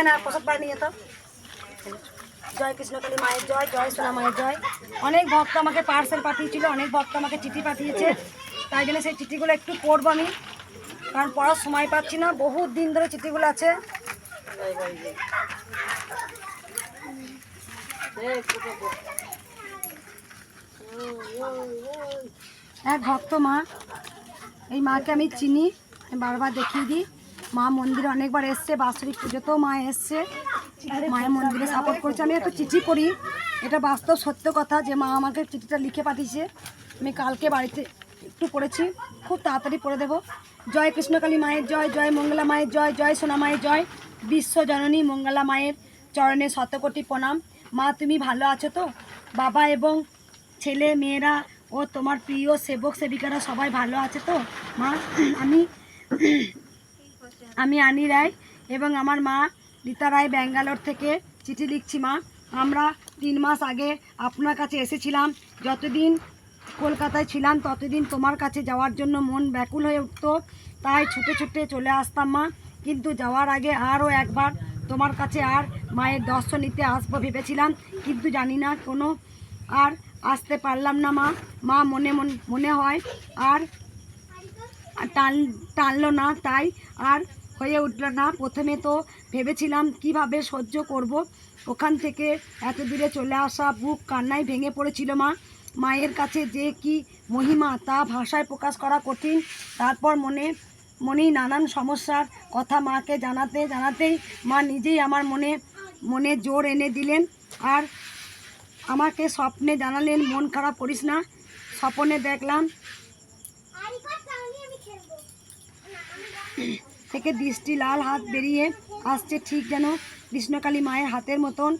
বায় না প্রসাদ বায় নিয়ে তো। জয় কৃষ্ণকালী মায়ের জয় জয় সোনা মায়ের জয়। অনেক ভক্ত আমাকে পার্সেল পাঠিয়েছিল, অনেক ভক্ত আমাকে চিঠি পাঠিয়েছে। তাই জন্য সেই চিঠিগুলো একটু পড়ব আমি, কারণ পড়ার সময় পাচ্ছি না, বহুত দিন ধরে চিঠিগুলো আছে। এক ভক্ত মা, এই মাকে আমি চিনি বারবার দেখিয়ে দিই। মা মন্দিরে অনেকবার এসছে বাৎসরিক পুজোতেও মা এসছে। মায়ের মন্দিরে সাপোর্ট করছে। আমি একটা চিঠি করি এটা বাস্তব সত্য কথা যে মা আমাকে চিঠিটা লিখে পাঠিয়েছে। আমি কালকে বাড়িতে একটু পড়েছি খুব তাড়াতাড়ি পড়ে দেবো। জয় কৃষ্ণকালী মায়ের জয় জয় মঙ্গলা মায়ের জয় জয় সোনা মায়ের জয়। বিশ্ব জননী মঙ্গলা মায়ের চরণে শতকোটি প্রণাম। মা তুমি ভালো আছো তো? বাবা এবং ছেলে মেয়েরা ও তোমার প্রিয় সেবক সেবিকারা সবাই ভালো আছে তো? মা আমি আমি আনি রায় এবং আমার মা রীতা রায় ব্যাঙ্গালোর থেকে চিঠি লিখছি, মা। আমরা তিন মাস আগে আপনার কাছে এসেছিলাম। যতদিন কলকাতায় ছিলাম, ততদিন তোমার কাছে যাওয়ার জন্য মন ব্যাকুল হয়ে উঠতো। তাই ছুটে ছুটে চলে আসতাম, মা। কিন্তু যাওয়ার আগে আরও একবার তোমার কাছে আর মায়ের দর্শন নিতে আসব ভেবেছিলাম। কিন্তু জানি না কোনো আর আসতে পারলাম না, মা। মা মনে মন হয় আর টান টানলো না। তাই আর হয়ে উঠল না। প্রথমে তো ভেবেছিলাম, কীভাবে সহ্য করব? ওখান থেকে এত দূরে চলে আসা বুক কান্নায় ভেঙে পড়েছিল মা। মায়ের কাছে যে কি মহিমা তা ভাষায় প্রকাশ করা কঠিন। তারপর মনে, মনেই নানান সমস্যার কথা মাকে জানাতে, জানাতেই মা নিজেই আমার মনে মনে জোর এনে দিলেন। আর আমাকে স্বপ্নে জানালেন, মন খারাপ করিস না। স্বপ্নে দেখলাম থেকে দৃষ্টি লাল হাত বেরিয়ে আসছে ঠিক যেন কৃষ্ণকালী মায়ের হাতের মতন।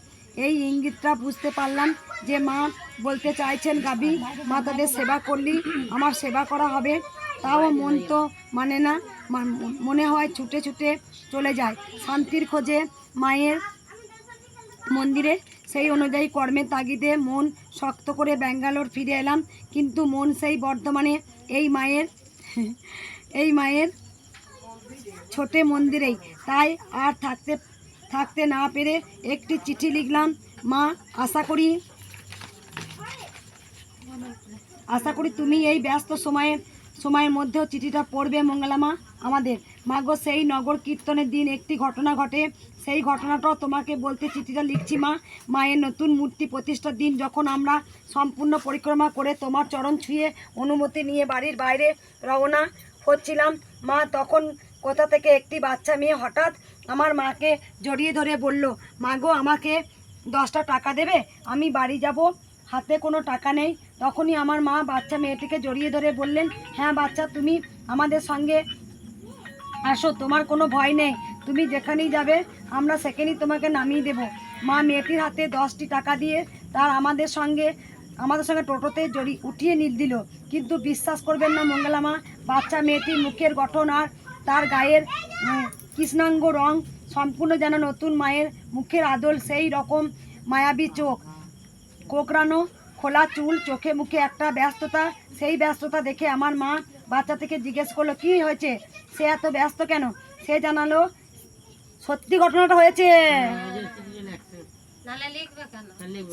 এই ইঙ্গিতটা বুঝতে পারলাম যে মা বলতে চাইছেন গাবি মা তাদের সেবা করলি, আমার সেবা করা হবে। তাও মন তো মানে না মনে হয় ছুটে ছুটে চলে যায়। শান্তির খোঁজে মায়ের মন্দিরে সেই অনুযায়ী কর্মের তাগিদে মন শক্ত করে ব্যাঙ্গালোর ফিরে এলাম। কিন্তু মন সেই বর্ধমানে এই মায়ের এই মায়ের ছোটে মন্দিরেই। তাই আর থাকতে থাকতে না পেরে একটি চিঠি লিখলাম, মা, আশা করি আশা করি তুমি এই ব্যস্ত সময়ে, সময়ের মধ্যেও চিঠিটা পড়বে মঙ্গলামা আমাদের। মাগো সেই নগর কীর্তনের দিন একটি ঘটনা ঘটে। সেই ঘটনাটাও তোমাকে বলতে চিঠিটা লিখছি, মা। মায়ের নতুন মূর্তি প্রতিষ্ঠার দিন যখন আমরা সম্পূর্ণ পরিক্রমা করে তোমার চরণ ছুঁয়ে অনুমতি নিয়ে বাড়ির বাইরে রওনা হচ্ছিলাম, মা, তখন কোথা থেকে একটি বাচ্চা মেয়ে হঠাৎ আমার মাকে জড়িয়ে ধরে বলল মাগো আমাকে দশটা টাকা দেবে? আমি বাড়ি যাব। হাতে কোনো টাকা নেই। তখনই আমার মা বাচ্চা মেয়েটিকে জড়িয়ে ধরে বললেন হ্যাঁ বাচ্চা, তুমি আমাদের সঙ্গে আসো, তোমার কোনো ভয় নেই। তুমি যেখানেই যাবে, আমরা সেখানেই তোমাকে নামিয়ে দেব। মা মেয়েটির হাতে দশটি টাকা দিয়ে তার আমাদের সঙ্গে আমাদের সঙ্গে টোটোতে জড়ি, উঠিয়ে নিল। দিল কিন্তু বিশ্বাস করবেন না মঙ্গলা মা বাচ্চা মেয়েটির মুখের গঠন আর তার গায়ের কৃষ্ণাঙ্গ রং সম্পূর্ণ যেন নতুন মায়ের মুখের আদল সেই রকম মায়াবী চোখ। কোকড়ানো খোলা চুল চোখে মুখে একটা ব্যস্ততা সেই ব্যস্ততা দেখে আমার মা বাচ্চা থেকে জিজ্ঞেস করল কি হয়েছে? সে এত ব্যস্ত কেন? সে জানালো সত্যি ঘটনাটা হয়েছে।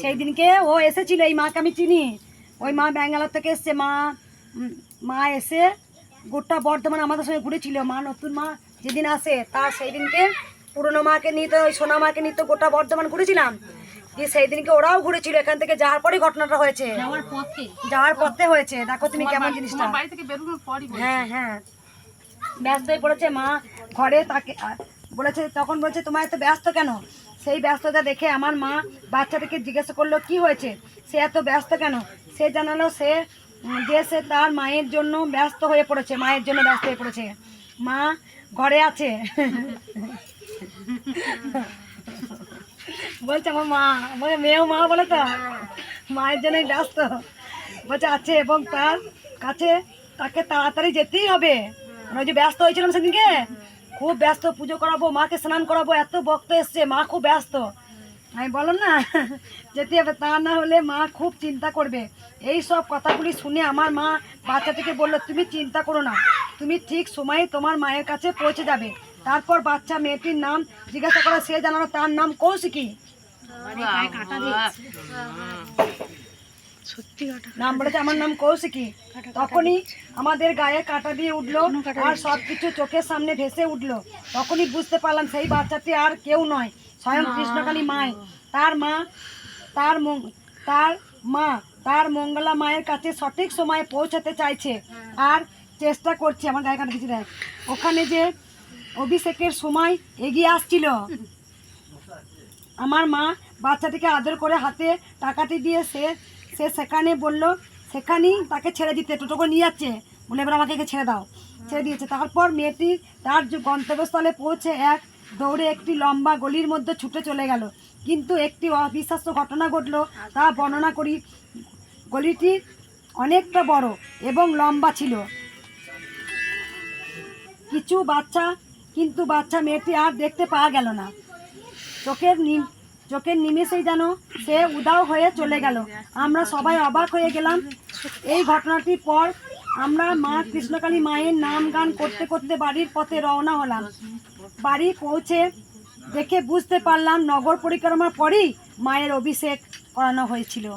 সেই দিনকে ও এসেছিল এই মাকে আমি চিনি। ওই মা ব্যাঙ্গালোর থেকে এসছে মা মা এসে গোটা বর্ধমান আমাদের সঙ্গে ঘুরেছিল। মা নতুন মা যেদিন আসে তার সেই দিনকে পুরনো মাকে নিয়ে তো ওই সোনা মাকে নিয়ে তো গোটা বর্ধমান ঘুরেছিলাম। দিয়ে সেই দিনকে ওরাও ঘুরেছিল এখান থেকে যাওয়ার পরেই ঘটনাটা হয়েছে। যাওয়ার পথে। হয়েছে। দেখো তুমি কেমন জিনিসটা। হ্যাঁ হ্যাঁ। ব্যস্ত হয়ে পড়েছে। মা ঘরে তাকে বলেছে তখন বলছে তোমার এত ব্যস্ত কেন? সেই ব্যস্ততা দেখে আমার মা বাচ্চাটাকে জিজ্ঞাসা করল কি হয়েছে? সে এত ব্যস্ত কেন? সে জানালো সে যে সে তার মায়ের জন্য ব্যস্ত হয়ে পড়েছে, মায়ের জন্য ব্যস্ত হয়ে পড়েছে। মা ঘরে আছে। বলছে আমার মা, বলে মেয়েও মা বলে তো, মায়ের জন্যই ব্যস্ত। বলছে আছে এবং তার কাছে তাকে তাড়াতাড়ি যেতেই হবে। ওই যে ব্যস্ত হয়েছিলাম সেদিনকে, খুব ব্যস্ত পুজো করাবো, মাকে স্নান করাবো, এত ভক্ত এসছে, মা খুব ব্যস্ত। আমি বলো না যেতে হবে তা না হলে মা খুব চিন্তা করবে। এই সব কথাগুলি শুনে আমার মা বাচ্চাটিকে বলল তুমি চিন্তা করো না তুমি ঠিক সময়ে তোমার মায়ের কাছে পৌঁছে যাবে। তারপর বাচ্চা মেয়েটির নাম জিজ্ঞাসা করে সে জানালো তার নাম কৌশিকী। নাম বলেছে আমার নাম কৌশিকী। তখনই আমাদের গায়ে কাটা দিয়ে উঠল আর সব কিছু চোখের সামনে ভেসে উঠল। তখনই বুঝতে পারলাম সেই বাচ্চাটি আর কেউ নয়। স্বয়ং কৃষ্ণকালী মায় তার মা তার তার মা তার মঙ্গলা মায়ের কাছে সঠিক সময়ে পৌঁছাতে চাইছে আর চেষ্টা করছে। আমার গায়ে কাটা দিচ্ছে দেখ ওখানে যে অভিষেকের সময় এগিয়ে আসছিল আমার মা বাচ্চাটিকে আদর করে হাতে টাকাটি দিয়ে সে সে সেখানে বলল সেখানেই তাকে ছেড়ে দিতে টোটো করে নিয়ে যাচ্ছে। বলে এবার আমাকে ছেড়ে দাও। ছেড়ে দিয়েছে। তারপর মেয়েটি তার যে গন্তব্যস্থলে পৌঁছে এক দৌড়ে একটি লম্বা গলির মধ্যে ছুটে চলে গেল। কিন্তু একটি অবিশ্বাস্য ঘটনা ঘটলো। তা বর্ণনা করি, গলিটি অনেকটা বড় এবং লম্বা ছিল। কিছু বাচ্চা, কিন্তু বাচ্চা মেয়েটি আর দেখতে পাওয়া গেল না। চোখের নিম, চোখের নিমেষেই যেন সে উদাও হয়ে চলে গেল। আমরা সবাই অবাক হয়ে গেলাম। এই ঘটনাটির পর আমরা মা কৃষ্ণকালী মায়ের নাম গান করতে করতে বাড়ির পথে রওনা হলাম। বাড়ি পৌঁছে দেখে বুঝতে পারলাম নগর পরিক্রমার পরই মায়ের অভিষেক করানো হয়েছিল।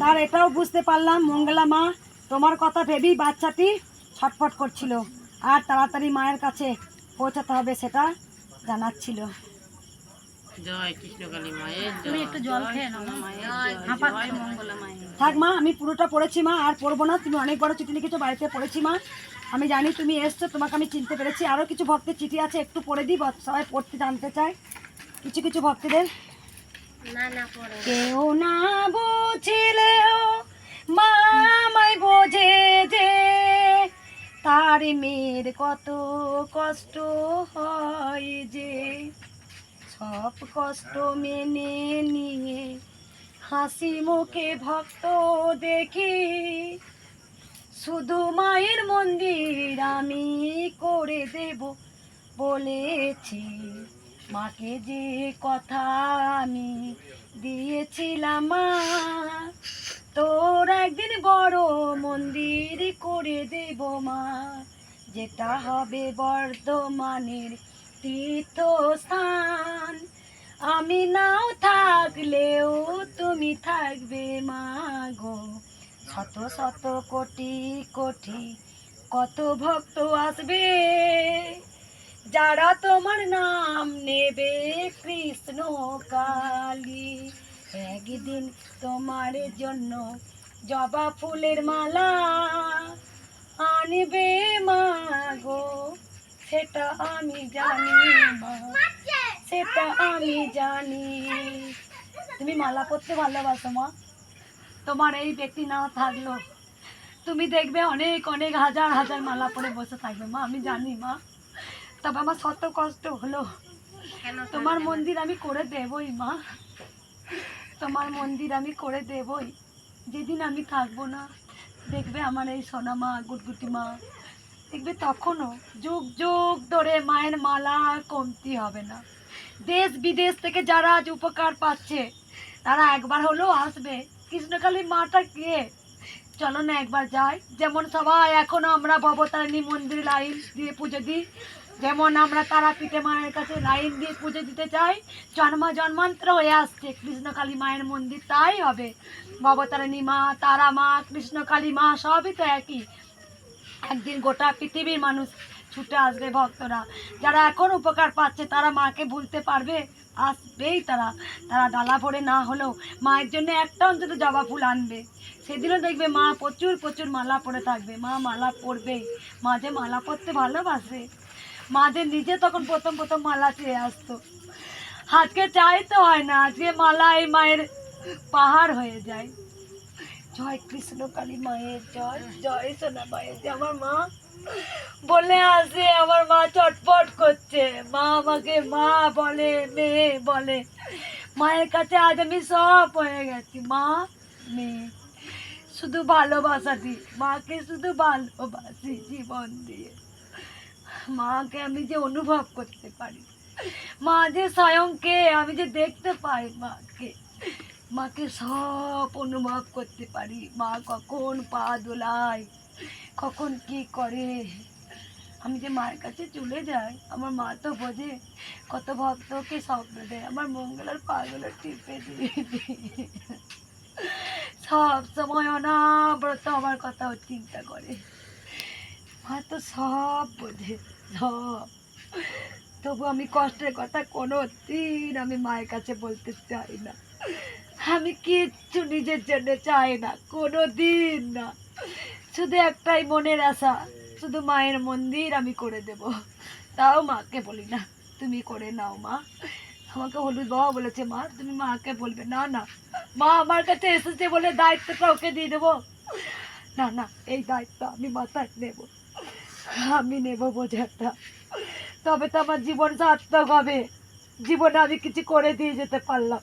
তার এটাও বুঝতে পারলাম, মঙ্গলা মা, তোমার কথা ভেবেই বাচ্চাটি ছটফট করছিল। আর তাড়াতাড়ি মায়ের কাছে পৌঁছাতে হবে সেটা জানাচ্ছিল। জয় কৃষ্ণকালী মায়ের তুমি একটু জল খেয়ে নাও মা। মঙ্গলা মায়ের থাক মা আমি পুরোটা পড়েছি মা আর পড়ব না। তুমি অনেক বড় চিঠি লিখেছো বাড়িতে পড়েছি মা। আমি জানি তুমি এসছো তোমাকে আমি চিনতে পেরেছি। আরও কিছু ভক্তের চিঠি আছে একটু পড়ে দিই সবাই পড়তে জানতে চায়। কিছু কিছু ভক্তদের। কেউ না বুঝিলেও মামাই বোঝে যে তার মেয়ের কত কষ্ট হয় যে। সব কষ্ট মেনে নিয়ে হাসি মুখে ভক্ত দেখি। শুধু মায়ের মন্দির আমি করে দেব বলেছি। মাকে যে কথা আমি দিয়েছিলাম মা, তোর একদিন বড় মন্দির করে দেব মা। যেটা হবে বর্ধমানের তীর্থস্থান আমি নাও থাকলেও তুমি থাকবে মা গো শত শত কোটি কোটি কত ভক্ত আসবে। যারা তোমার নাম নেবে কৃষ্ণ কালী। একদিন তোমার জন্য জবা ফুলের মালা আনবে মা গো সেটা আমি জানি মা। সেটা আমি জানি। তুমি মালা পরতে ভালোবাসো মা। তোমার এই ব্যক্তি না থাকল তুমি দেখবে অনেক অনেক হাজার হাজার মালা পরে বসে থাকবে মা আমি জানি মা। তবে আমার শত কষ্ট হলো। তোমার মন্দির আমি করে দেবই মা। তোমার মন্দির আমি করে দেবই। যেদিন আমি থাকব না দেখবে আমার এই সোনা মা গুটগুটি মা। দেখবে তখনও যুগ যুগ ধরে মায়ের মালা কমতি হবে না। দেশ বিদেশ থেকে যারা আজ উপকার পাচ্ছে, তারা একবার হলেও আসবে। কৃষ্ণকালী মাটা কে? চলো না একবার যাই। যেমন সবাই এখন আমরা ভবতারিণী মন্দির লাইন দিয়ে পুজো দিই, যেমন আমরা তারাপীঠে মায়ের কাছে লাইন দিয়ে পুজো দিতে চাই, জন্ম জন্মান্তর হয়ে আসছে কৃষ্ণকালী মায়ের মন্দির, তাই হবে। ভবতারিণী মা, তারা মা, কৃষ্ণকালী মা, সবই তো একই। একদিন গোটা পৃথিবীর মানুষ ছুটে আসবে ভক্তরা। যারা এখন উপকার পাচ্ছে, তারা মাকে ভুলতে পারবে, আসবেই তারা। তারা ডালা ভরে না হলেও মায়ের জন্য একটা অন্তত জবা ফুল আনবে। সেদিনও দেখবে মা প্রচুর প্রচুর মালা পরে থাকবে। মা মালা পরবে, মা যে মালা পরতে ভালোবাসে। মাদের নিজে তখন প্রথম প্রথম মালা চেয়ে আসতো। আজকে চাইতে হয় না আজকে মালা এই মায়ের পাহাড় হয়ে যায়। জয় কৃষ্ণ কালী মায়ের জয় জয় সোনা মায়ের জয়। আমার মা বলে আসে, আমার মা চটপট করছে। মা আমাকে, মা বলে, মেয়ে বলে, মায়ের কাছে আজ আমি সব হয়ে গেছি। মা, মেয়ে, শুধু ভালোবাসা দিই। মাকে শুধু ভালোবাসি জীবন দিয়ে। মাকে আমি যে অনুভব করতে পারি, মা যে স্বয়ংকে, আমি যে দেখতে পাই মাকে। মাকে সব অনুভব করতে পারি। মা কখন পা দোলায়, কখন কি করে। আমি যে মায়ের কাছে চলে যাই, আমার মা তো বোঝে, কত ভক্তকে স্বপ্ন দেয়। আমার মঙ্গলার পাগুলো টিপে দিয়ে। সব সময় অনাবরত আমার কথা চিন্তা করে। মা তো সব বোঝে, সব। তবু আমি কষ্টের কথা কোনো দিন আমি মায়ের কাছে বলতে চাই না। আমি কিচ্ছু নিজের জন্য চাই না কোনো দিন না। শুধু একটাই মনের আশা, শুধু মায়ের মন্দির আমি করে দেব। তাও মাকে বলি না, তুমি করে নাও মা। আমাকে হলুদ বাবা বলেছে, মা, তুমি মাকে বলবে, না না, মা আমার কাছে এসেছে বলে দায়িত্বটা ওকে দিয়ে দেবো। না না, এই দায়িত্ব আমি মাথায় নেব, আমি নেব বোঝাটা তবে তো আমার জীবন সার্থক হবে, জীবনে আমি কিছু করে দিয়ে যেতে পারলাম।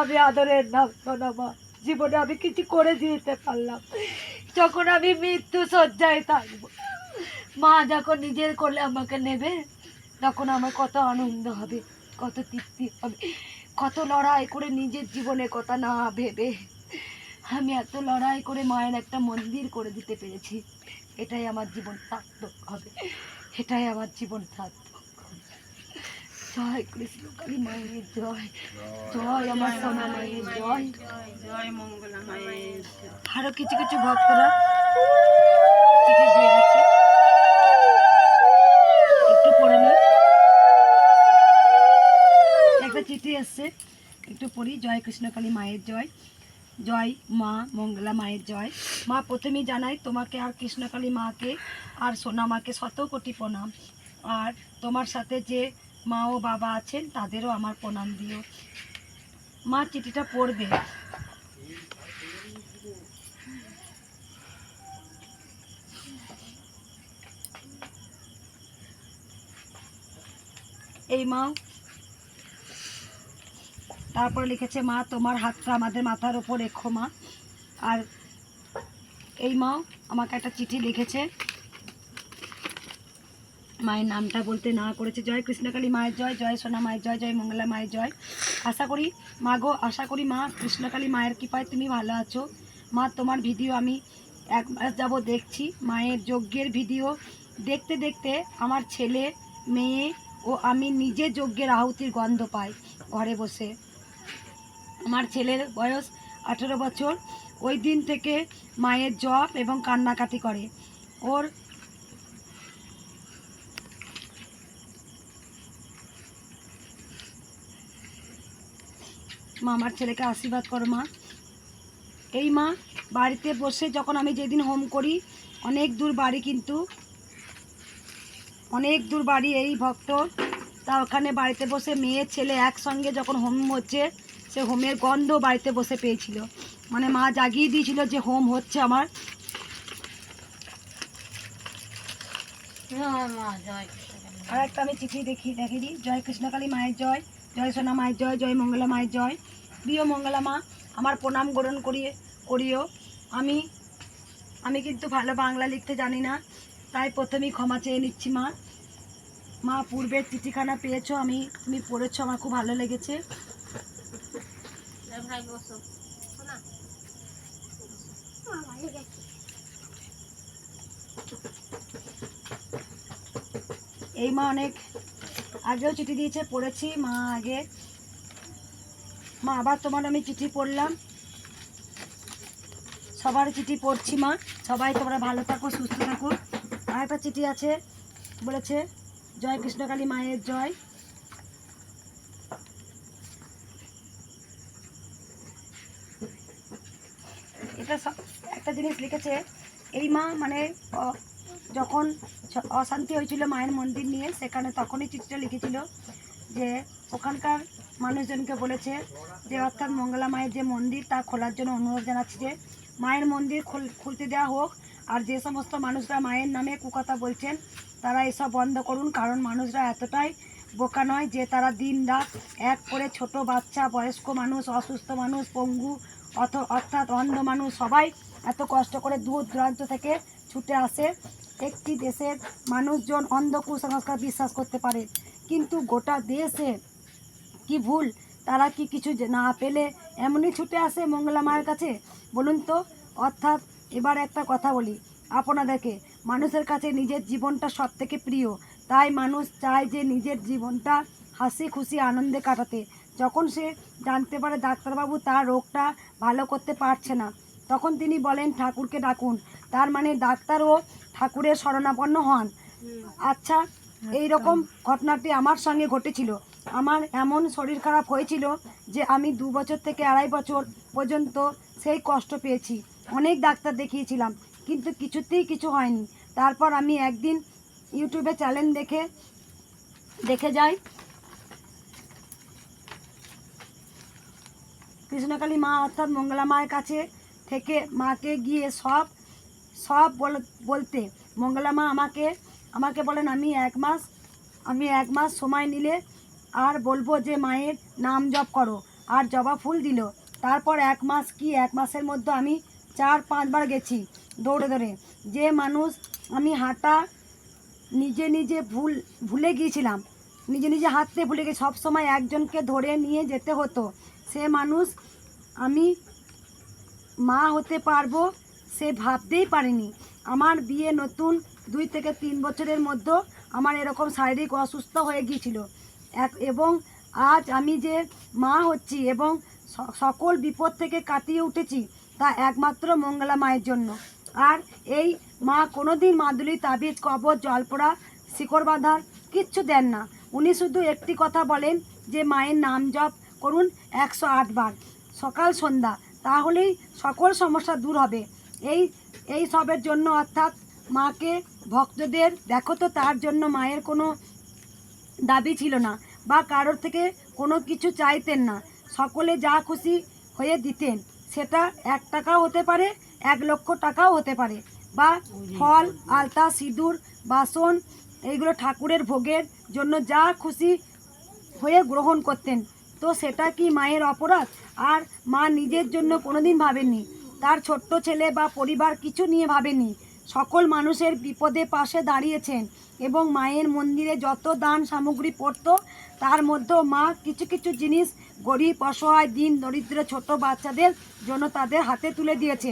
আমি আদরের নাম শোনা মা জীবনে আমি কিছু করে দিয়ে যেতে পারলাম। যখন আমি মৃত্যু শয্যায় থাকব, মা যখন নিজের করলে আমাকে নেবে, তখন আমার কত আনন্দ হবে, কত তৃপ্তি হবে, কত লড়াই করে নিজের জীবনের কথা না ভেবে। আমি এত লড়াই করে মায়ের একটা মন্দির করে দিতে পেরেছি। এটাই আমার জীবন সার্থক হবে। এটাই আমার জীবন সার্থক জয় কৃষ্ণ কালী মায়ের জয়। জয় আমার সোনা মায়ের জয়। জয় মঙ্গলা মায়ের। আরও কিছু কিছু ভক্তরা চিঠি দিয়ে একটু পড়ে নি একটা চিঠি এসছে। একটু পড়ি, জয় কৃষ্ণকালী মায়ের জয়। জয় মা মঙ্গলা মায়ের জয়। মা প্রথমেই জানাই, তোমাকে আর কৃষ্ণকালী মাকে আর সোনা মাকে শত কোটি প্রণাম। আর তোমার সাথে যে মা ও বাবা আছেন, তাদেরও আমার প্রণাম দিও। মা চিঠিটা পড়বে। এই মা, তারপরে লিখেছে, মা, তোমার হাতটা আমাদের মাথার ওপর রেখো মা। আর এই মাও আমাকে একটা চিঠি লিখেছে মায়ের নামটা বলতে না করেছে। জয় কৃষ্ণকালী মায়ের জয় জয় সোনা মায়ের জয় জয় মঙ্গলা মায়ের জয়। আশা করি, মা গো, আশা করি মা, কৃষ্ণকালী মায়ের কৃপায় তুমি ভালো আছো। মা, তোমার ভিডিও আমি এক মাস যাব দেখছি। মায়ের যজ্ঞের ভিডিও। দেখতে দেখতে আমার ছেলে, মেয়ে ও আমি নিজে যজ্ঞের আহুতির গন্ধ পাই ঘরে বসে। আমার ছেলের বয়স আঠেরো বছর। ওই দিন থেকে মায়ের জপ এবং কান্নাকাটি করে। ওর মা আমার ছেলেকে আশীর্বাদ করো মা। এই মা বাড়িতে বসে যখন আমি যেদিন হোম করি অনেক দূর বাড়ি কিন্তু অনেক দূর বাড়ি এই ভক্ত। তা ওখানে বাড়িতে বসে মেয়ে ছেলে একসঙ্গে যখন হোম হচ্ছে সে হোমের গন্ধ বাড়িতে বসে পেয়েছিল। মানে মা জাগিয়ে দিয়েছিল যে হোম হচ্ছে আমার। মা জয় আর একটা আমি চিঠি দেখি দেখে দিই। জয় কৃষ্ণকালী মায়ের জয়। জয় সোনা মায়ের জয় জয় মঙ্গলা মায়ের জয়। প্রিয় মঙ্গলা মা আমার প্রণাম গ্রহণ করিয়ে করিও। আমি আমি কিন্তু ভালো বাংলা লিখতে জানি না তাই প্রথমেই ক্ষমা চেয়ে নিচ্ছি মা। মা পূর্বের চিঠিখানা পেয়েছ আমি তুমি পড়েছো আমার খুব ভালো লেগেছে। বসো। এই মা অনেক আগেও চিঠি দিয়েছে, পড়েছি। মা আগে। মা, আবার তোমার আমি চিঠি পড়লাম। সবার চিঠি পড়ছি, মা। সবাই তোমরা ভালো থাকো, সুস্থ থাকো। আর একটা চিঠি আছে, বলেছে, জয় কৃষ্ণকালী মায়ের জয়। এটা একটা জিনিস লিখেছে, এই মা মানে যখন অশান্তি হয়েছিল মায়ের মন্দির নিয়ে। সেখানে তখনই চিঠিটা লিখেছিল যে ওখানকার মানুষজনকে বলেছে যে, অর্থাৎ মঙ্গলা মায়ের যে মন্দির, তা খোলার জন্য অনুরোধ জানাচ্ছি যে, মায়ের মন্দির খুল- খুলতে দেওয়া হোক। আর যে সমস্ত মানুষরা মায়ের নামে কুকথা বলছেন, তারা এসব বন্ধ করুন। কারণ মানুষরা এতটাই বোকা নয় যে, তারা দিন রাত এক করে ছোট বাচ্চা, বয়স্ক মানুষ, অসুস্থ মানুষ, পঙ্গু, অথ অর্থাৎ অন্ধ মানুষ সবাই এত কষ্ট করে দূর দূরান্ত থেকে ছুটে আসে। একটি দেশের মানুষজন অন্ধ কুসংস্কার বিশ্বাস করতে পারে। কিন্তু গোটা দেশে কি ভুল? তারা কি কিছু না পেলে এমনই ছুটে আসে মঙ্গলা মায়ের কাছে? বলুন তো। অর্থাৎ এবার একটা কথা বলি। আপনাদেরকে, মানুষের কাছে নিজের জীবনটা সব থেকে প্রিয়। তাই মানুষ চায় যে নিজের জীবনটা হাসি খুশি আনন্দে কাটাতে। যখন সে জানতে পারে ডাক্তারবাবু তার রোগটা ভালো করতে পারছে না তখন তিনি বলেন, ঠাকুরকে ডাকুন। তার মানে ডাক্তারও ঠাকুরের শরণাপন্ন হন। আচ্ছা এই রকম ঘটনাটি আমার সঙ্গে ঘটেছিল। আমার এমন শরীর খারাপ হয়েছিল যে আমি দু বছর থেকে আড়াই বছর পর্যন্ত সেই কষ্ট পেয়েছি। অনেক ডাক্তার দেখিয়েছিলাম, কিন্তু কিছুতেই কিছু হয়নি। তারপর আমি একদিন ইউটিউবে চ্যানেল দেখে দেখে যাই। কৃষ্ণকালী মা অর্থাৎ মঙ্গলা মায়ের কাছে থেকে মাকে গিয়ে সব সব বল- বলতে। মঙ্গলা মা আমাকে আমাকে বলেন, আমি এক মাস, আমি এক মাস সময় নিলে আর বলব যে মায়ের নাম জপ করো। আর জবা ফুল দিল। তারপর এক মাস কি, এক মাসের মধ্যে আমি চার, পাঁচবার গেছি দৌড়ে দৌড়ে। যে মানুষ, আমি হাঁটা নিজে নিজে ভুল, ভুলে গিয়েছিলাম। নিজে নিজে হাঁটতে ভুলে গিয়ে সবসময় একজনকে ধরে নিয়ে যেতে হতো। সে মানুষ, আমি মা হতে পারব সে ভাবতেই পারিনি। আমার বিয়ে নতুন দুই থেকে তিন বছরের মধ্যে আমার এরকম শারীরিক অসুস্থ হয়ে গিয়েছিল। এক এবং আজ আমি যে মা হচ্ছি এবং সকল বিপদ থেকে কাটিয়ে উঠেছি তা একমাত্র মঙ্গলা মায়ের জন্য। আর এই মা কোনোদিন মাদুলি, তাবিজ, কবর, জলপোড়া, শিকড় বাঁধার কিচ্ছু দেন না। উনি শুধু একটি কথা বলেন যে, মায়ের নাম জপ করুন একশো বার। সকাল সন্ধ্যা তাহলেই সকল সমস্যা দূর হবে। এই এই সবের জন্য অর্থাৎ মাকে, ভক্তদের, দেখো তো তার জন্য মায়ের কোনো দাবি ছিল না বা কারোর থেকে কোনো কিছু চাইতেন না। সকলে যা খুশি হয়ে দিতেন, সেটা এক টাকাও হতে পারে, এক লক্ষ টাকাও হতে পারে বা ফল, আলতা, সিঁদুর, বাসন, এইগুলো ঠাকুরের ভোগের জন্য যা খুশি হয়ে গ্রহণ করতেন। তো সেটা কি মায়ের অপরাধ? আর মা নিজের জন্য কোনোদিন ভাবেননি। তার ছোট্ট ছেলে বা পরিবার কিছু নিয়ে ভাবেনি। সকল মানুষের বিপদে পাশে দাঁড়িয়েছেন এবং মায়ের মন্দিরে যত দান সামগ্রী পড়তো, তার মধ্যেও মা কিছু কিছু জিনিস গরিব, অসহায়, দিন, দরিদ্র, ছোট বাচ্চাদের জন্য তাদের হাতে তুলে দিয়েছে।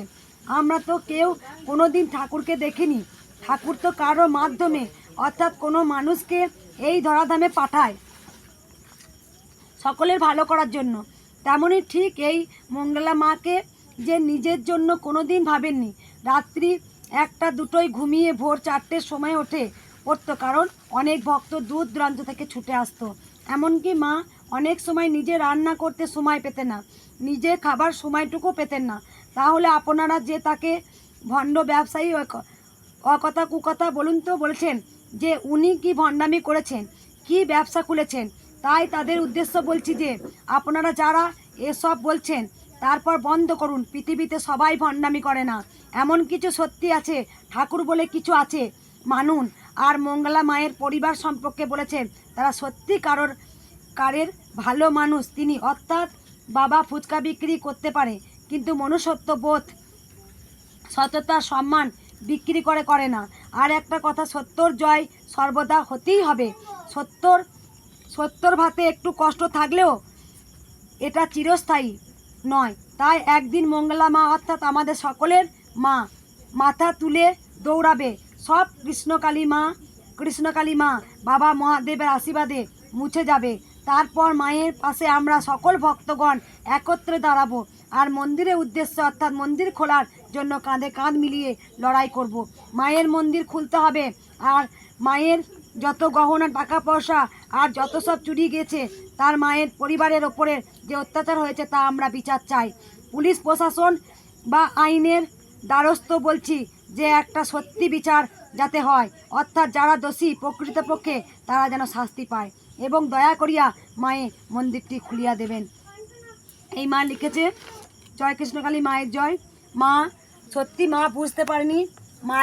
আমরা তো কেউ কোনো দিন ঠাকুরকে দেখিনি। ঠাকুর তো কারও মাধ্যমে, অর্থাৎ কোনো মানুষকে এই ধরাধামে পাঠায়। সকলের ভালো করার জন্য। তেমনই ঠিক এই মঙ্গলা মাকে যে নিজের জন্য কোনো দিন ভাবেননি, রাত্রি একটা দুটোই ঘুমিয়ে ভোর চারটের সময় ওঠে। উঠতো কারণ অনেক ভক্ত দূর দূরান্ত থেকে ছুটে আসতো। এমনকি মা অনেক সময় নিজে রান্না করতে সময় পেতেন না, নিজে খাবার সময়টুকু পেতেন না। তাহলে আপনারা যে তাকে ভণ্ড ব্যবসায়ী অক- অকথা কুকথা বলুন তো বলছেন যে, উনি কি ভণ্ডামি করেছেন? কি ব্যবসা খুলেছেন? তাই তাদের উদ্দেশ্য বলছি যে, আপনারা যারা এসব বলছেন, তারপর বন্ধ করুন। পৃথিবীতে সবাই ভণ্ডামি করে না। এমন কিছু সত্যি আছে, ঠাকুর বলে কিছু আছে, মানুন। আর মঙ্গলা মায়ের পরিবার সম্পর্কে বলেছেন, তারা সত্যি কারোর, কারের ভালো মানুষ। তিনি অর্থাৎ বাবা ফুচকা বিক্রি করতে পারে, কিন্তু মনুষ্যত্ব বোধ, সততা, সম্মান বিক্রি করে করে না। আর একটা কথা, সত্যর জয় সর্বদা হতেই হবে। সত্যর সত্যর ভাতে একটু কষ্ট থাকলেও এটা চিরস্থায়ী নয়। তাই একদিন মঙ্গলা মা অর্থাৎ আমাদের সকলের মা মাথা তুলে দৌড়াবে। সব কৃষ্ণকালী মা কৃষ্ণকালী মা, বাবা মহাদেবের আশীর্বাদে মুছে যাবে। তারপর মায়ের পাশে আমরা সকল ভক্তগণ একত্রে দাঁড়াবো আর মন্দিরের উদ্দেশ্য অর্থাৎ মন্দির খোলার জন্য কাঁধে কাঁধ মিলিয়ে লড়াই করব। মায়ের মন্দির খুলতে হবে আর মায়ের যত গহনা টাকা পয়সা আর যত সব চুরি গেছে, তার মায়ের পরিবারের ওপরে যে অত্যাচার হয়েছে তা আমরা বিচার চাই। পুলিশ প্রশাসন বা আইনের দ্বারস্থ বলছি যে একটা সত্যি বিচার যাতে হয়। অর্থাৎ যারা দোষী প্রকৃতপক্ষে, তারা যেন শাস্তি পায় এবং দয়া করিয়া মায়ে মন্দিরটি খুলিয়া দেবেন। এই মা লিখেছে জয় কৃষ্ণকালী মায়ের জয়। মা, সত্যি মা বুঝতে পারেনি